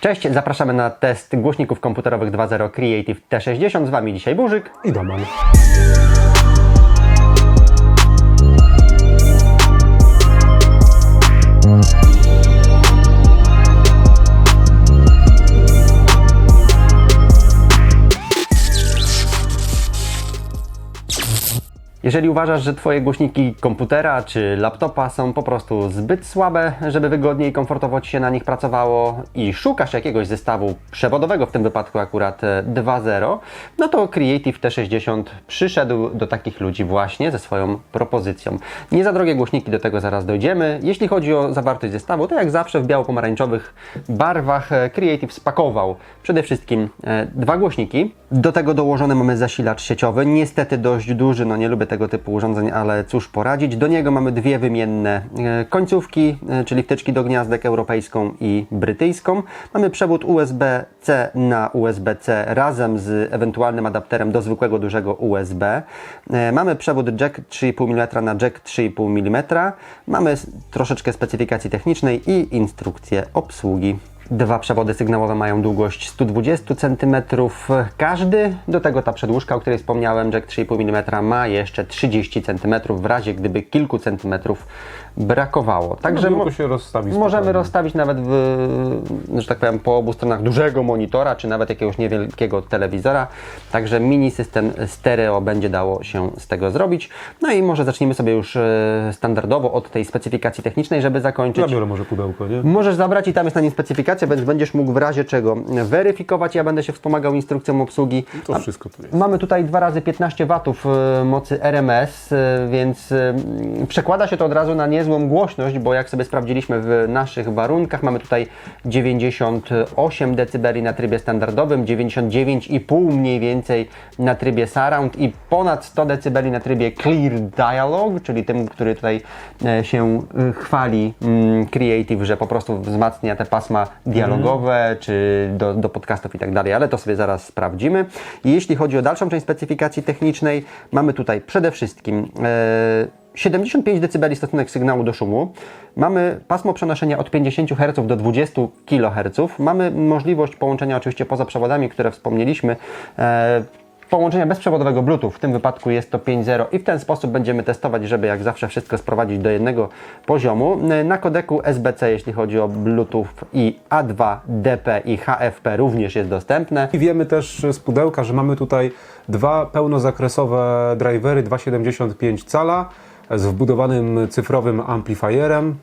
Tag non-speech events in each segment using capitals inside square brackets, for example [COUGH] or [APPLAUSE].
Cześć, zapraszamy na test głośników komputerowych 2.0 Creative T60. Z Wami dzisiaj Burzyk. I Doman. Jeżeli uważasz, że Twoje głośniki komputera czy laptopa są po prostu zbyt słabe, żeby wygodnie i komfortowo Ci się na nich pracowało i szukasz jakiegoś zestawu przewodowego, w tym wypadku akurat e, 2.0, no to Creative T60 przyszedł do takich ludzi właśnie ze swoją propozycją. Nie za drogie głośniki, do tego zaraz dojdziemy. Jeśli chodzi o zawartość zestawu, to jak zawsze w biało-pomarańczowych barwach e, Creative spakował przede wszystkim e, dwa głośniki. Do tego dołożony mamy zasilacz sieciowy, niestety dość duży, no nie lubię tego typu urządzeń, ale cóż poradzić. Do niego mamy dwie wymienne e, końcówki, e, czyli wtyczki do gniazdek europejską i brytyjską. Mamy przewód USB-C na USB-C razem z ewentualnym adapterem do zwykłego dużego USB. E, Mamy przewód jack 3,5 mm na jack 3,5 mm. Mamy troszeczkę specyfikacji technicznej i instrukcję obsługi. Dwa przewody sygnałowe mają długość 120 cm każdy. Do tego ta przedłużka, o której wspomniałem, jack 3,5 mm ma jeszcze 30 cm w razie gdyby kilku centymetrów brakowało. Także Biurko mo- się rozstawi możemy spokojnie. rozstawić nawet w, że tak powiem, po obu stronach dużego monitora, czy nawet jakiegoś niewielkiego telewizora. Także mini system stereo będzie dało się z tego zrobić. No i może zacznijmy sobie już e, standardowo od tej specyfikacji technicznej, żeby zakończyć. Zabiorę może pudełko, nie? Możesz zabrać i tam jest na nim specyfikacja, więc będziesz mógł w razie czego weryfikować. Ja będę się wspomagał instrukcją obsługi. To wszystko tu jest. Mamy tutaj 2 razy 15 watów e, mocy RMS, e, więc przekłada się to od razu na niezłą głośność, bo jak sobie sprawdziliśmy w naszych warunkach, mamy tutaj 98 dB na trybie standardowym, 99,5 mniej więcej na trybie surround i ponad 100 dB na trybie clear dialog, czyli tym, który tutaj e, się e, chwali mm, Creative, że po prostu wzmacnia te pasma dialogowe, czy do, do podcastów i tak dalej, ale to sobie zaraz sprawdzimy. I jeśli chodzi o dalszą część specyfikacji technicznej, mamy tutaj przede wszystkim e, 75 dB stosunek sygnału do szumu. Mamy pasmo przenoszenia od 50 Hz do 20 kHz. Mamy możliwość połączenia oczywiście poza przewodami, które wspomnieliśmy. E, Połączenia bezprzewodowego Bluetooth, w tym wypadku jest to 5.0 i w ten sposób będziemy testować, żeby jak zawsze wszystko sprowadzić do jednego poziomu. Na kodeku SBC, jeśli chodzi o Bluetooth i A2, DP i HFP również jest dostępne. I wiemy też z pudełka, że mamy tutaj dwa pełnozakresowe drivery 2,75 cala z wbudowanym cyfrowym amplifierem.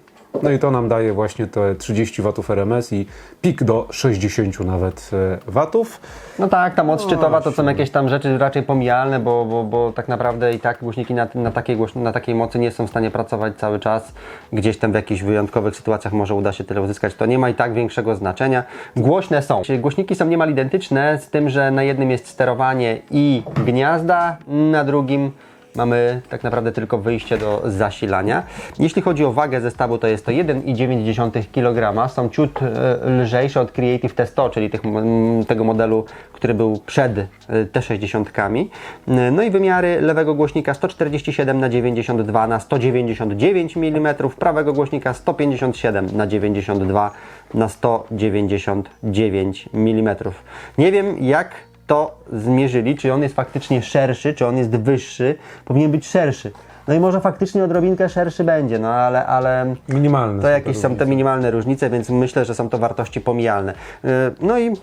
No i to nam daje właśnie te 30 W RMS i pik do 60 nawet e, watów. No tak, ta moc szczytowa to są jakieś tam rzeczy raczej pomijalne, bo, bo, bo tak naprawdę i tak głośniki na, na, takiej, na takiej mocy nie są w stanie pracować cały czas. Gdzieś tam w jakichś wyjątkowych sytuacjach może uda się tyle uzyskać. To nie ma i tak większego znaczenia. Głośne są. Głośniki są niemal identyczne, z tym, że na jednym jest sterowanie i gniazda, na drugim Mamy tak naprawdę tylko wyjście do zasilania. Jeśli chodzi o wagę zestawu, to jest to 1,9 kg. Są ciut e, lżejsze od Creative T100, czyli tych, tego modelu, który był przed e, T60. E, No i wymiary lewego głośnika 147 na 92 na 199 mm, prawego głośnika 157 na 92 na 199 mm. Nie wiem jak to zmierzyli, czy on jest faktycznie szerszy, czy on jest wyższy, powinien być szerszy. No i może faktycznie odrobinkę szerszy będzie, no ale, ale Minimalne. to jakieś są te minimalne różnice, więc myślę, że są to wartości pomijalne. Yy, No i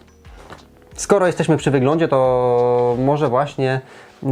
skoro jesteśmy przy wyglądzie, to może właśnie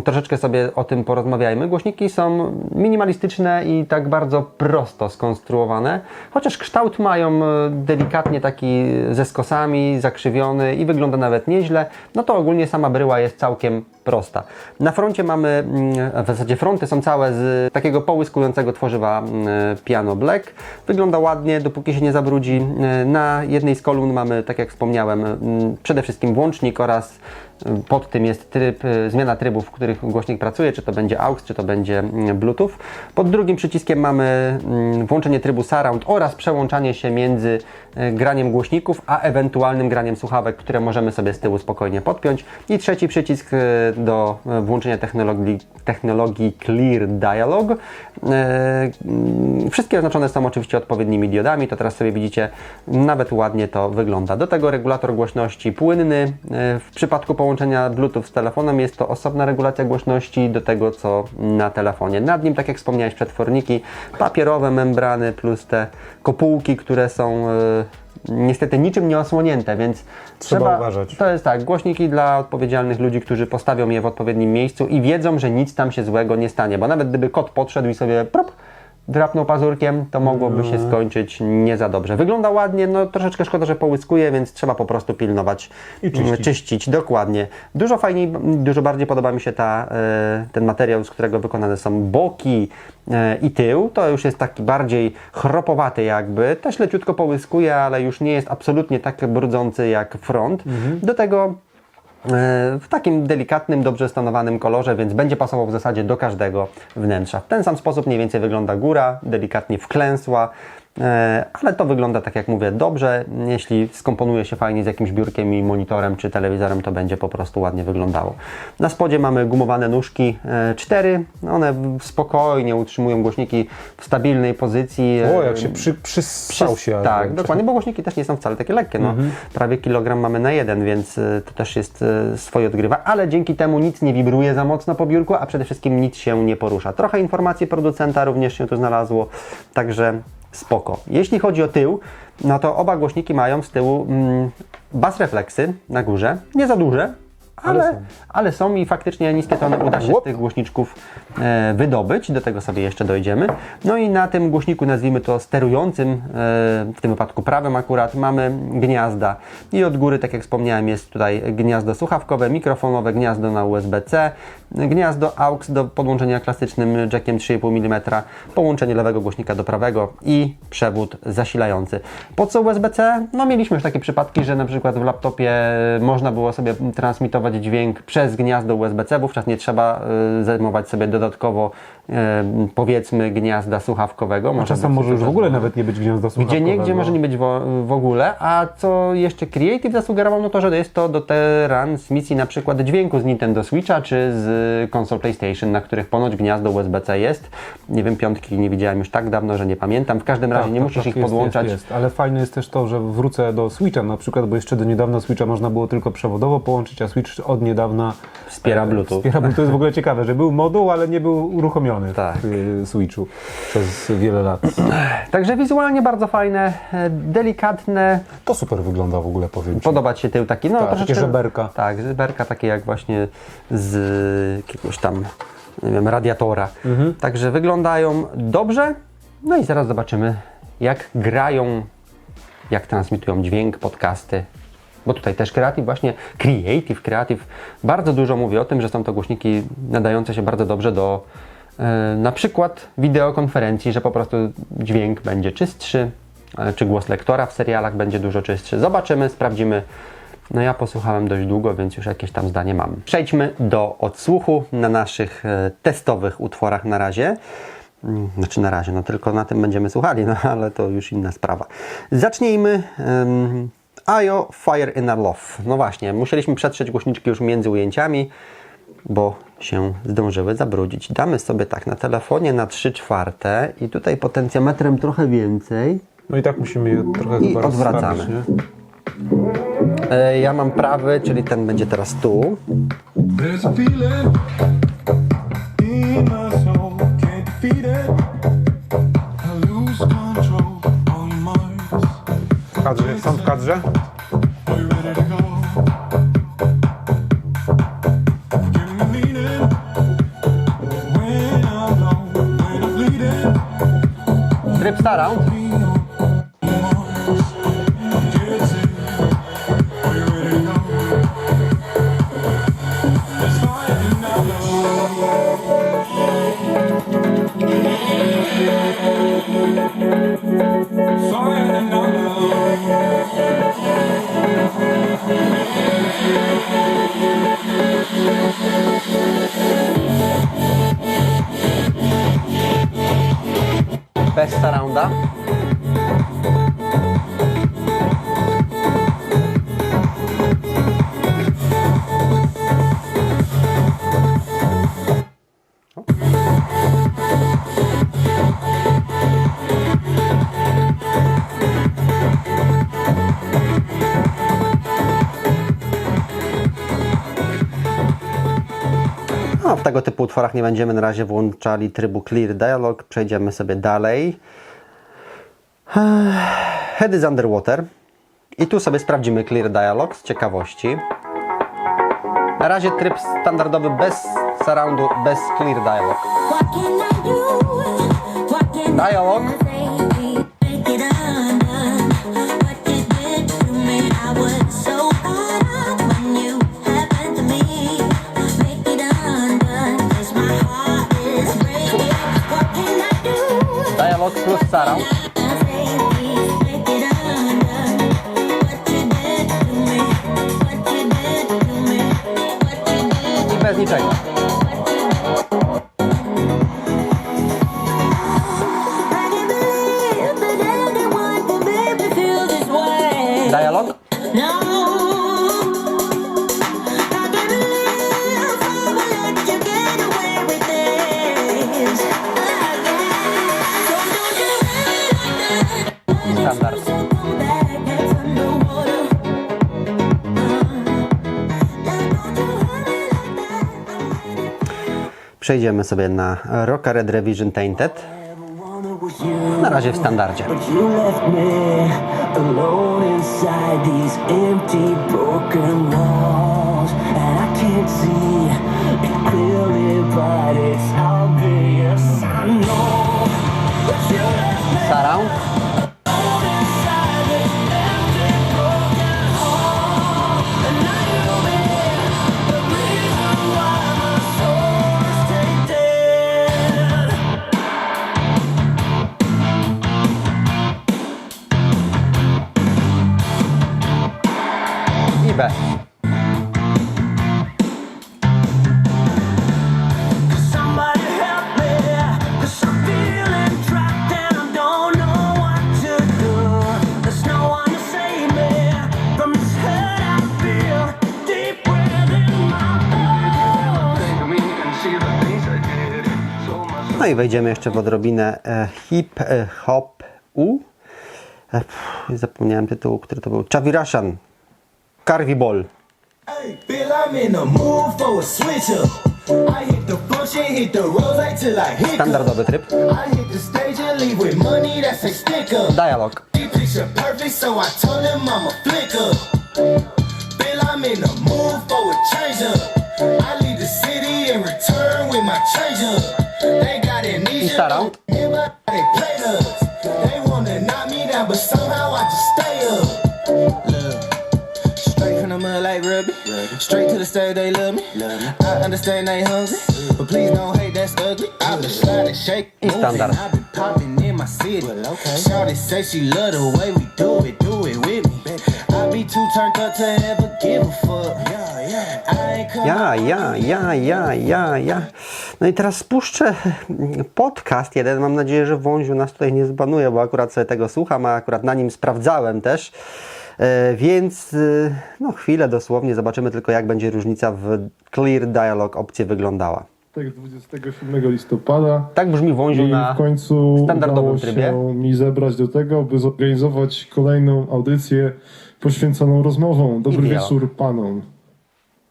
troszeczkę sobie o tym porozmawiajmy. Głośniki są minimalistyczne i tak bardzo prosto skonstruowane, chociaż kształt mają e, delikatnie taki ze skosami, zakrzywiony i wygląda nawet nieźle, no to ogólnie sama bryła jest całkiem prosta. Na froncie mamy, mm, w zasadzie fronty są całe z takiego połyskującego tworzywa mm, piano black. Wygląda ładnie, dopóki się nie zabrudzi. E, Na jednej z kolumn mamy, tak jak wspomniałem, mm, przede wszystkim włącznik oraz pod tym jest tryb, y, zmiana trybów, w których głośnik pracuje, czy to będzie AUX, czy to będzie mm, Bluetooth. Pod drugim przyciskiem mamy mm, włączenie trybu Surround oraz przełączanie się między y, graniem głośników, a ewentualnym graniem słuchawek, które możemy sobie z tyłu spokojnie podpiąć. I trzeci przycisk y, do e, włączenia technologii, technologii Clear Dialog. E, mm, Wszystkie oznaczone są oczywiście odpowiednimi diodami, to teraz sobie widzicie, nawet ładnie to wygląda. Do tego regulator głośności płynny. E, W przypadku połączenia Bluetooth z telefonem jest to osobna regulacja głośności do tego, co na telefonie. Nad nim, tak jak wspomniałeś, przetworniki, papierowe membrany plus te kopułki, które są e, niestety niczym nie osłonięte, więc Trzeba uważać. To jest tak, głośniki dla odpowiedzialnych ludzi, którzy postawią je w odpowiednim miejscu i wiedzą, że nic tam się złego nie stanie, bo nawet gdyby kot podszedł i sobie prop, drapnął pazurkiem, to mogłoby się skończyć nie za dobrze. Wygląda ładnie, no troszeczkę szkoda, że połyskuje, więc trzeba po prostu pilnować I czyścić. czyścić dokładnie. Dużo fajniej, dużo bardziej podoba mi się ta, e, ten materiał, z którego wykonane są boki e, i tył. To już jest taki bardziej chropowaty jakby. Też leciutko połyskuje, ale już nie jest absolutnie tak brudzący jak front. Do tego w takim delikatnym, dobrze stanowanym kolorze, więc będzie pasował w zasadzie do każdego wnętrza. W ten sam sposób mniej więcej wygląda góra, delikatnie wklęsła, e, ale to wygląda tak jak mówię dobrze. Jeśli skomponuje się fajnie z jakimś biurkiem i monitorem czy telewizorem, to będzie po prostu ładnie wyglądało. Na spodzie mamy gumowane nóżki e, 4. One spokojnie utrzymują głośniki w stabilnej pozycji. O, E, jak się przy, przystał się. Tak, wręcz. dokładnie, bo głośniki też nie są wcale takie lekkie. No, Prawie kilogram mamy na jeden, więc to też jest swoje odgrywa, ale dzięki temu nic nie wibruje za mocno po biurku, a przede wszystkim nic się nie porusza. Trochę informacji producenta również się tu znalazło, także spoko. Jeśli chodzi o tył, no to oba głośniki mają z tyłu mm, bas refleksy na górze, nie za duże, ale, Ale ale, są. są. i faktycznie niskie tony uda się Łop. z tych głośniczków e, wydobyć, do tego sobie jeszcze dojdziemy. No i na tym głośniku, nazwijmy to sterującym, e, w tym wypadku prawym akurat, mamy gniazda. I od góry, tak jak wspomniałem, jest tutaj gniazdo słuchawkowe, mikrofonowe, gniazdo na USB-C, gniazdo AUX do podłączenia klasycznym jackiem 3,5 mm, połączenie lewego głośnika do prawego i przewód zasilający. Po co USB-C? No mieliśmy już takie przypadki, że na przykład w laptopie można było sobie transmitować dźwięk przez gniazdo USB-C, wówczas nie trzeba y, zajmować sobie dodatkowo y, powiedzmy gniazda słuchawkowego. A Może czasem może już w ogóle nawet nie być gniazda gdzie słuchawkowego. niegdzie może nie być w, w ogóle, a co jeszcze Creative zasugerował, no to, że jest to do transmisji na przykład dźwięku z Nintendo Switcha czy z konsol PlayStation, na których ponoć gniazdo USB-C jest. Nie wiem, piątki nie widziałem już tak dawno, że nie pamiętam. W każdym razie Tak, nie tak, musisz tak, ich jest, podłączać. Jest, jest. Ale fajne jest też to, że wrócę do Switcha na przykład, bo jeszcze do niedawna Switcha można było tylko przewodowo połączyć, a Switch od niedawna Wspiera e, Bluetooth. Wspiera Bluetooth. To jest w ogóle ciekawe, że był moduł, ale nie był uruchomiony Tak. w y, Switchu przez wiele lat. [CLEARS THROAT] Także wizualnie bardzo fajne, e, delikatne. To super wygląda w ogóle, powiem Ci. Podoba Ci się tył taki, no Tak, troszeczkę... takie żeberka. Tak, żeberka takie jak właśnie z jakiegoś tam, nie wiem, radiatora. Mhm. Także wyglądają dobrze. No i zaraz zobaczymy, jak grają, jak transmitują dźwięk, podcasty. Bo tutaj też Creative, właśnie Creative, Creative bardzo dużo mówi o tym, że są to głośniki nadające się bardzo dobrze do e, na przykład wideokonferencji, że po prostu dźwięk będzie czystszy, e, czy głos lektora w serialach będzie dużo czystszy. Zobaczymy, sprawdzimy. No ja posłuchałem dość długo, więc już jakieś tam zdanie mam. Przejdźmy do odsłuchu na naszych e, testowych utworach na razie. Mm, Znaczy na razie, no tylko na tym będziemy słuchali, no ale to już inna sprawa. Zacznijmy. IO Fire in a Love. No właśnie, musieliśmy przetrzeć głośniczki już między ujęciami, bo się zdążyły zabrudzić. Damy sobie tak na telefonie na 3 czwarte i tutaj potencjometrem trochę więcej. No i tak musimy je trochę I odwracamy. E, ja mam prawy, czyli ten będzie teraz tu. Kadrze, są w kadrze? Are you Bez surrounda. No, w tego typu utworach nie będziemy na razie włączali trybu Clear Dialog. Przejdziemy sobie dalej. Head is Underwater. I tu sobie sprawdzimy Clear Dialog z ciekawości. Na razie tryb standardowy bez surroundu, bez Clear Dialog. What you did I bez niczego. Przejdziemy sobie na Rocka Red Revision Tainted. Na razie w standardzie. No i wejdziemy jeszcze w odrobinę e, hip e, hop u. E, zapomniałem tytułu, który to był. Chavirashan. Carvi Ball. Hey, feel I'm in the mood for a switch up. I hit the function, hit the rose till I hiccup. Standardowy tryb. I hit the stage and leave with money that's a stick up. Dialog. Picture perfect, so I told him I'm a flick up. Feel I'm in the mood for a change up. I leave the city and return with my change up. They got amnesia. surround. Remember how they played us. They wanna knock me down, but somehow I just stay up. Look. Straight from the mud like Ruby. Straight to the stage, they love me. I understand they hungry, but please don't hate, that's ugly. I've been sliding, shake, I moving. standard. I've been popping in my city. Shawty say she love the way we do it, do it with me. I be too turned up to ever give a fuck. I ain't come Ja, ja, ja, ja, ja, ja. No i teraz spuszczę podcast jeden. Mam nadzieję, że Wąziu nas tutaj nie zbanuje, bo akurat sobie tego słucham, a akurat na nim sprawdzałem też. E, więc e, no chwilę dosłownie zobaczymy tylko jak będzie różnica w Clear Dialog opcji wyglądała. Tekst 27 listopada. Tak brzmi Wąziu I na w końcu standardowym udało trybie. się mi zebrać do tego, by zorganizować kolejną audycję poświęconą rozmowom. Dobry I wieczór panom.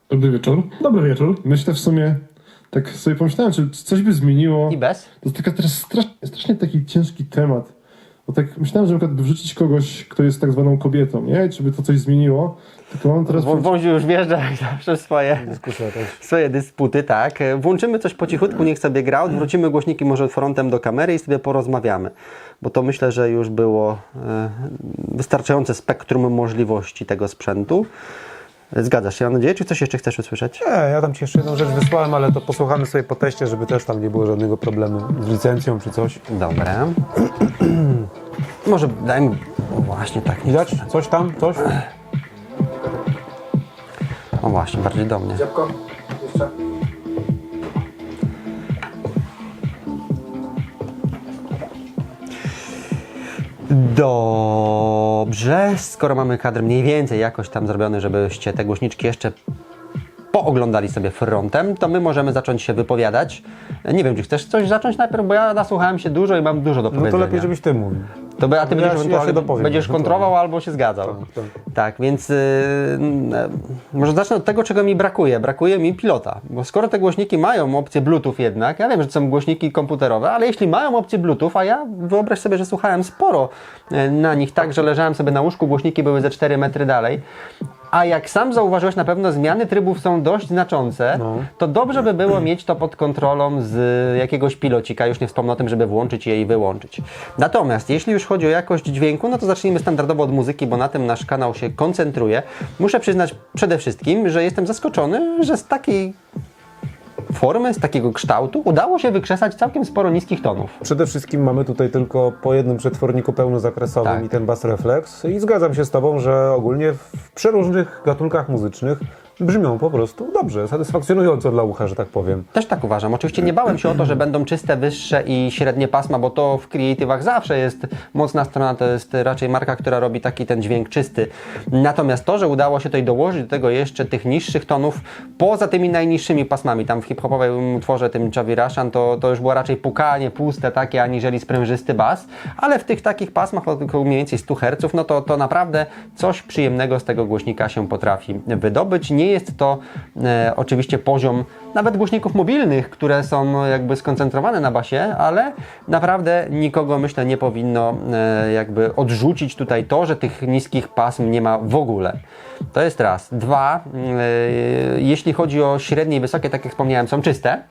Dobry wieczór. Dobry wieczór. Myślę w sumie, tak sobie pomyślałem, czy coś by zmieniło. i bez. To jest taka teraz strasznie, strasznie taki ciężki temat. Bo tak myślałem, że na przykład wrzucić kogoś, kto jest tak zwaną kobietą, nie? Czy by to coś zmieniło? Tylko mam teraz... Wą- Wąziu już wjeżdża jak zawsze swoje, swoje dysputy, tak. Włączymy coś po cichutku, niech sobie gra, odwrócimy głośniki może frontem do kamery i sobie porozmawiamy. Bo to myślę, że już było e, wystarczające spektrum możliwości tego sprzętu. Zgadzasz się, mam nadzieję, czy coś jeszcze chcesz usłyszeć? Nie, ja tam ci jeszcze jedną rzecz wysłałem, ale to posłuchamy sobie po teście, żeby też tam nie było żadnego problemu z licencją czy coś. Dobra. [CLEARS THROAT] Może dajmy... O właśnie, tak. nie Widać? Coś tam? Coś? O właśnie, bardziej do mnie. Dobrze, skoro mamy kadr mniej więcej jakoś tam zrobiony, żebyście te głośniczki jeszcze pooglądali sobie frontem, to my możemy zacząć się wypowiadać. Nie wiem, czy chcesz coś zacząć najpierw, bo ja nasłuchałem się dużo i mam dużo do No to powiedzenia. lepiej, żebyś ty mówił. To by, a ty Ja będziesz, się- ja się dopowiem, będziesz kontrował albo się zgadzał. tak. Tak, więc yy, może zacznę od tego, czego mi brakuje. Brakuje mi pilota, bo skoro te głośniki mają opcję Bluetooth jednak, ja wiem, że to są głośniki komputerowe, ale jeśli mają opcję Bluetooth, a ja wyobraź sobie, że słuchałem sporo yy, na nich tak, że leżałem sobie na łóżku, głośniki były ze 4 metry dalej, a jak sam zauważyłeś, na pewno zmiany trybów są dość znaczące, No. to dobrze by było mieć to pod kontrolą z jakiegoś pilocika, już nie wspomnę o tym, żeby włączyć je i wyłączyć. Natomiast jeśli już chodzi o jakość dźwięku, no to zacznijmy standardowo od muzyki, bo na tym nasz kanał się koncentruje. Muszę przyznać przede wszystkim, że jestem zaskoczony, że z takiej formy, z takiego kształtu udało się wykrzesać całkiem sporo niskich tonów. Przede wszystkim mamy tutaj tylko po jednym przetworniku pełnozakresowym Tak. i ten bas reflex. I zgadzam się z Tobą, że ogólnie w przeróżnych gatunkach muzycznych brzmią po prostu dobrze, satysfakcjonująco dla ucha, że tak powiem. Też tak uważam. Oczywiście nie bałem się o to, że będą czyste, wyższe i średnie pasma, bo to w creative'ach zawsze jest mocna strona, to jest raczej marka, która robi taki ten dźwięk czysty. Natomiast to, że udało się tutaj dołożyć do tego jeszcze tych niższych tonów, poza tymi najniższymi pasmami, tam w hip-hopowym utworze tym Chavi Rashan, to, to już było raczej pukanie puste takie, aniżeli sprężysty bas, ale w tych takich pasmach około mniej więcej 100 Hz, no to, to naprawdę coś przyjemnego z tego głośnika się potrafi wydobyć. Nie jest to e, oczywiście poziom nawet głośników mobilnych, które są jakby skoncentrowane na basie, ale naprawdę nikogo myślę nie powinno e, jakby odrzucić tutaj to, że tych niskich pasm nie ma w ogóle. To jest raz. Dwa, e, jeśli chodzi o średnie i wysokie, tak jak wspomniałem, są czyste.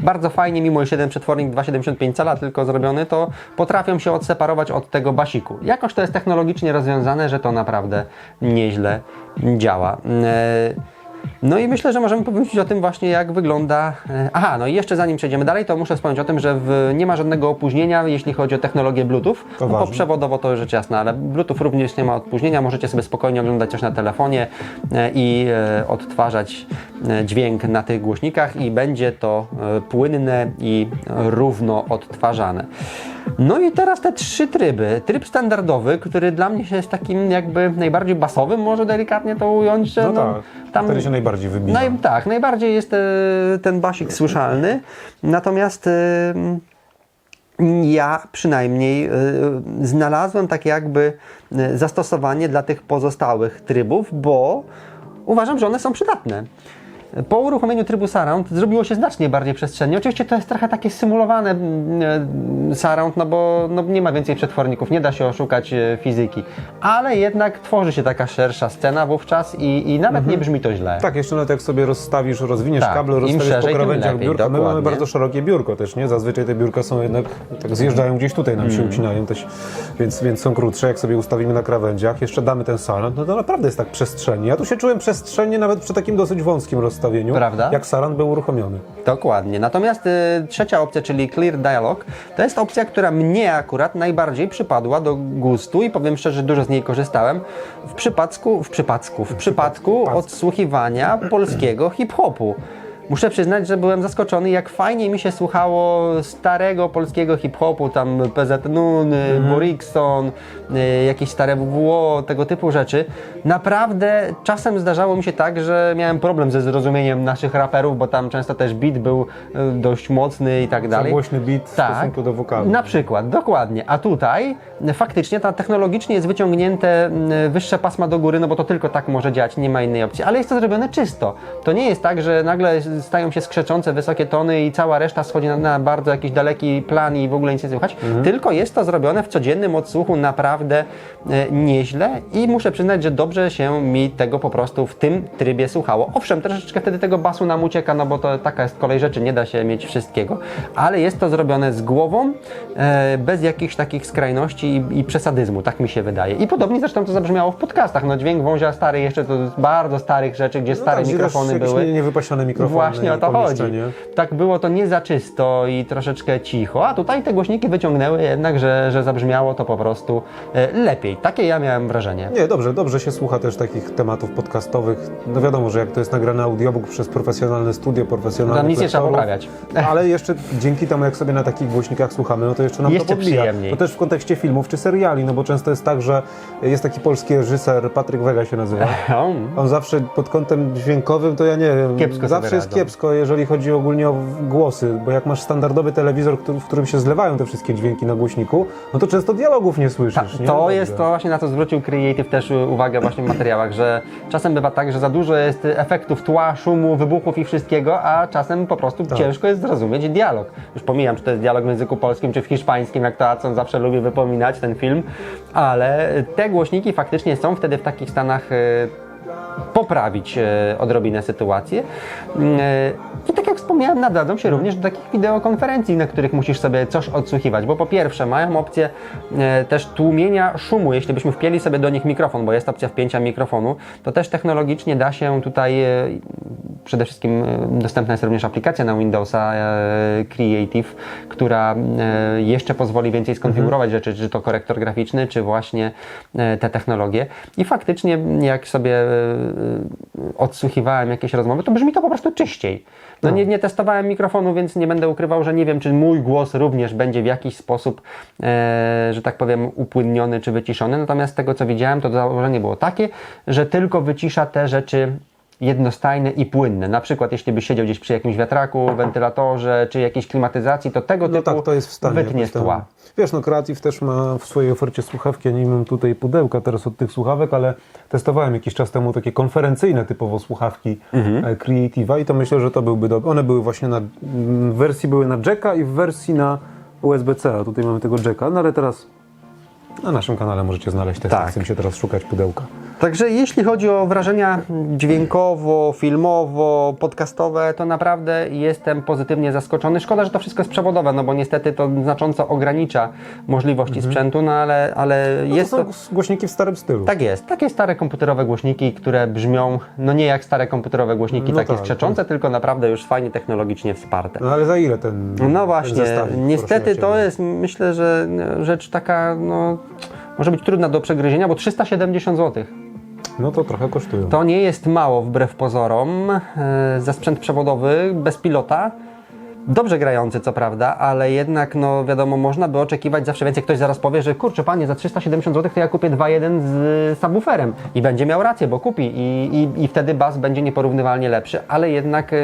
Bardzo fajnie, mimo iż jeden przetwornik 2,75 cala tylko zrobiony, to potrafią się odseparować od tego basiku. Jakoś to jest technologicznie rozwiązane, że to naprawdę nieźle działa. No i myślę, że możemy powiedzieć o tym właśnie, jak wygląda. e, Aha, no i jeszcze zanim przejdziemy dalej, to muszę wspomnieć o tym, że w, nie ma żadnego opóźnienia, jeśli chodzi o technologię Bluetooth. To no, bo przewodowo to rzecz jasna, ale Bluetooth również nie ma opóźnienia. Możecie sobie spokojnie oglądać coś na telefonie e, i e, odtwarzać dźwięk na tych głośnikach i będzie to płynne i równo odtwarzane. No i teraz te trzy tryby. Tryb standardowy, który dla mnie jest takim jakby najbardziej basowym, może delikatnie to ująć, że No tak, wtedy się najbardziej wybija. Naj, tak, najbardziej jest e, ten basik słyszalny. Natomiast e, ja przynajmniej e, znalazłem tak jakby zastosowanie dla tych pozostałych trybów, bo uważam, że one są przydatne. Po uruchomieniu trybu Surround zrobiło się znacznie bardziej przestrzennie. Oczywiście to jest trochę takie symulowane mm, e, Surround, no bo no nie ma więcej przetworników, nie da się oszukać e, fizyki. Ale jednak tworzy się taka szersza scena wówczas i, i nawet nie brzmi to źle. Tak, jeszcze nawet jak sobie rozstawisz, rozwiniesz Tak, kable, rozstawisz szerzej, po krawędziach biurka. My mamy bardzo szerokie biurko też, nie? Zazwyczaj te biurka są jednak, tak zjeżdżają gdzieś tutaj, nam Mm. się ucinają też, więc, więc są krótsze. Jak sobie ustawimy na krawędziach, jeszcze damy ten salon, no to naprawdę jest tak przestrzennie. Ja tu się czułem przestrzennie nawet przy takim dosyć wąskim rozstawieniu, Prawda? jak Saran był uruchomiony. Dokładnie. Natomiast y, trzecia opcja, czyli Clear Dialog, to jest opcja, która mnie akurat najbardziej przypadła do gustu i powiem szczerze, dużo z niej korzystałem w przypadku, w przypadku, w przypadku odsłuchiwania polskiego hip-hopu. Muszę przyznać, że byłem zaskoczony, jak fajnie mi się słuchało starego polskiego hip-hopu, tam PZ Nun, Mhm. Borikson, y, jakieś stare WWO, tego typu rzeczy. Naprawdę czasem zdarzało mi się tak, że miałem problem ze zrozumieniem naszych raperów, bo tam często też beat był y, dość mocny i tak dalej. głośny beat w stosunku do wokalu. Na przykład, dokładnie. A tutaj y, faktycznie ta technologicznie jest wyciągnięte y, wyższe pasma do góry, no bo to tylko tak może działać, nie ma innej opcji. Ale jest to zrobione czysto. To nie jest tak, że nagle stają się skrzeczące wysokie tony i cała reszta schodzi na, na bardzo jakiś daleki plan i w ogóle nic nie słychać. Tylko jest to zrobione w codziennym odsłuchu naprawdę e, nieźle i muszę przyznać, że dobrze się mi tego po prostu w tym trybie słuchało. Owszem, troszeczkę wtedy tego basu nam ucieka, no bo to taka jest kolej rzeczy, nie da się mieć wszystkiego, ale jest to zrobione z głową, e, bez jakichś takich skrajności i, i przesadyzmu, tak mi się wydaje. I podobnie zresztą to zabrzmiało w podcastach. No dźwięk wązia stary jeszcze to bardzo starych rzeczy, gdzie stare tak, mikrofony były. nie- niewypasione mikrofony właśnie o to chodzi. Tak było to nie za czysto i troszeczkę cicho, a tutaj te głośniki wyciągnęły jednak, że, że zabrzmiało to po prostu e, lepiej. Takie ja miałem wrażenie. Nie, dobrze, dobrze się słucha też takich tematów podcastowych. No wiadomo, że jak to jest nagrany audiobook przez profesjonalne studio, profesjonalnych Tam nic nie trzeba poprawiać. [LAUGHS] Ale jeszcze dzięki temu, jak sobie na takich głośnikach słuchamy, no to jeszcze nam Jeszcze to podbija. przyjemniej. To też w kontekście filmów czy seriali, no bo często jest tak, że jest taki polski reżyser, Patryk Wega się nazywa. [LAUGHS] On zawsze pod kątem dźwiękowym, to ja nie wiem, Kiepsko zawsze jest. Kiepsko, jeżeli chodzi ogólnie o głosy, bo jak masz standardowy telewizor, który, w którym się zlewają te wszystkie dźwięki na głośniku, no to często dialogów nie słyszysz. nie? To jest to właśnie na co zwrócił Creative też uwagę właśnie w materiałach, że czasem bywa tak, że za dużo jest efektów tła, szumu, wybuchów i wszystkiego, a czasem po prostu Tak. ciężko jest zrozumieć dialog. Już pomijam, czy to jest dialog w języku polskim, czy w hiszpańskim, jak to Adson zawsze lubi wypominać ten film, ale te głośniki faktycznie są wtedy w takich stanach e, poprawić e, odrobinę sytuację. E, I tak jak wspomniałem, nadadzą się również do takich wideokonferencji, na których musisz sobie coś odsłuchiwać, bo po pierwsze mają opcję e, też tłumienia szumu, jeśli byśmy wpięli sobie do nich mikrofon, bo jest opcja wpięcia mikrofonu, to też technologicznie da się tutaj przede wszystkim e, dostępna jest również aplikacja na Windowsa e, Creative, która e, jeszcze pozwoli więcej skonfigurować rzeczy, czy to korektor graficzny, czy właśnie te technologie. I faktycznie, jak sobie odsłuchiwałem jakieś rozmowy, to brzmi to po prostu czyściej. No nie, nie testowałem mikrofonu, więc nie będę ukrywał, że nie wiem, czy mój głos również będzie w jakiś sposób, e, że tak powiem, upłynniony czy wyciszony. Natomiast z tego, co widziałem, to założenie było takie, że tylko wycisza te rzeczy jednostajne i płynne. Na przykład, jeśli byś siedział gdzieś przy jakimś wiatraku, wentylatorze, czy jakiejś klimatyzacji, to tego No typu tak, to jest w stanie. wytnie z tła. Wiesz, no Creative też ma w swojej ofercie słuchawki, ja nie mam tutaj pudełka teraz od tych słuchawek, ale testowałem jakiś czas temu takie konferencyjne typowo słuchawki Mhm. e, Creative'a i to myślę, że to byłby dobry. One były właśnie na, w wersji były na jacka i w wersji na USB-C, a tutaj mamy tego jacka, no ale teraz na naszym kanale możecie znaleźć testy, Tak. chcę mi się teraz szukać pudełka. Także jeśli chodzi o wrażenia dźwiękowo, filmowo, podcastowe, to naprawdę jestem pozytywnie zaskoczony. Szkoda, że to wszystko jest przewodowe, no bo niestety to znacząco ogranicza możliwości sprzętu, no ale, ale Mhm. No jest to to... są głośniki w starym stylu. Tak jest. Takie stare komputerowe głośniki, które brzmią, no nie jak stare komputerowe głośniki, No takie tak. skrzeczące, tylko naprawdę już fajnie technologicznie wsparte. No ale za ile ten No ten właśnie, zestawik, niestety to jest, myślę, że no, rzecz taka, no, może być trudna do przegryzienia, bo 370 zł. No to trochę kosztują. To nie jest mało wbrew pozorom e, za sprzęt przewodowy bez pilota. Dobrze grający, co prawda, ale jednak, no wiadomo, można by oczekiwać zawsze więcej. Ktoś zaraz powie, że kurczę, panie, za 370 zł to ja kupię 2.1 z subwooferem. I będzie miał rację, bo kupi. I, i, i wtedy bas będzie nieporównywalnie lepszy, ale jednak, e,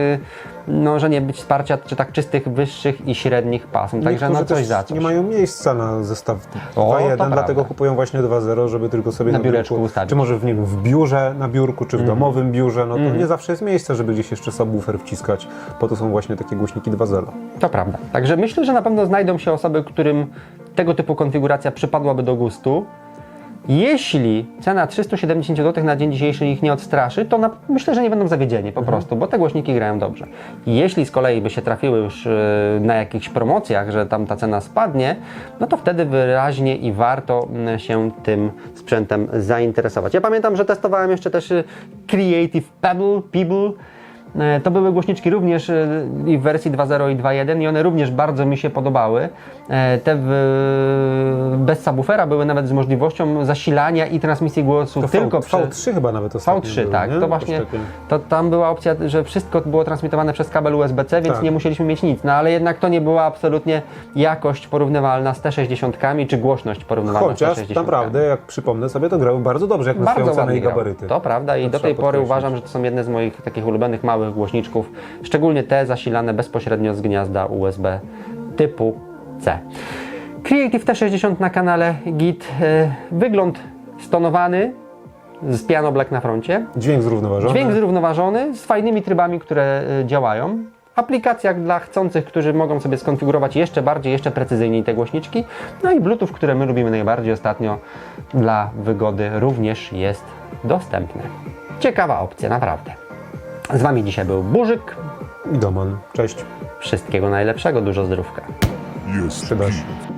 no, że nie być wsparcia czy tak czystych, wyższych i średnich pasm. Także no Niektórzy coś za coś. Nie mają miejsca na zestaw O, 2.1, to dlatego kupują właśnie 2.0, żeby tylko sobie Na na, biureczku biurku, ustawić. Czy może w, nie wiem, w biurze, na biurku, czy w Mhm. domowym biurze. No to nie zawsze jest miejsce, żeby gdzieś jeszcze subwoofer wciskać. Po to są właśnie takie głośniki 2.0. To prawda. Także myślę, że na pewno znajdą się osoby, którym tego typu konfiguracja przypadłaby do gustu. Jeśli cena 370 zł na dzień dzisiejszy ich nie odstraszy, to na, myślę, że nie będą zawiedzieni po prostu, bo te głośniki grają dobrze. Jeśli z kolei by się trafiły już e, na jakichś promocjach, że tam ta cena spadnie, no to wtedy wyraźnie i warto m, się tym sprzętem zainteresować. Ja pamiętam, że testowałem jeszcze też e, Creative Pebble, Pebble To były głośniczki również e, i w wersji 2.0 i 2.1 i one również bardzo mi się podobały. E, Te w, bez subwoofera były nawet z możliwością zasilania i transmisji głosu To tylko v, przy... V3 chyba nawet ostatnio V3, były, tak. nie? To właśnie, to tam była opcja, że wszystko było transmitowane przez kabel USB-C, więc Tak. nie musieliśmy mieć nic. No ale jednak to nie była absolutnie jakość porównywalna z T60, czy głośność porównywalna z Chociaż T60. naprawdę, jak przypomnę sobie, to grały bardzo dobrze, jak na Bardzo ładnie gabaryty. To prawda i To do tej pory uważam, że to są jedne z moich takich ulubionych małych głośniczków, szczególnie te zasilane bezpośrednio z gniazda USB typu C. Creative T60 na kanale Git. E, Wygląd stonowany z piano black na froncie. Dźwięk zrównoważony. Dźwięk zrównoważony z fajnymi trybami, które y, działają. Aplikacja dla chcących, którzy mogą sobie skonfigurować jeszcze bardziej, jeszcze precyzyjniej te głośniczki. No i Bluetooth, które my lubimy najbardziej ostatnio dla wygody również jest dostępny. Ciekawa opcja, naprawdę. Z Wami dzisiaj był Burzyk. I Doman. Cześć. Wszystkiego najlepszego, dużo zdrówka. Przyda się.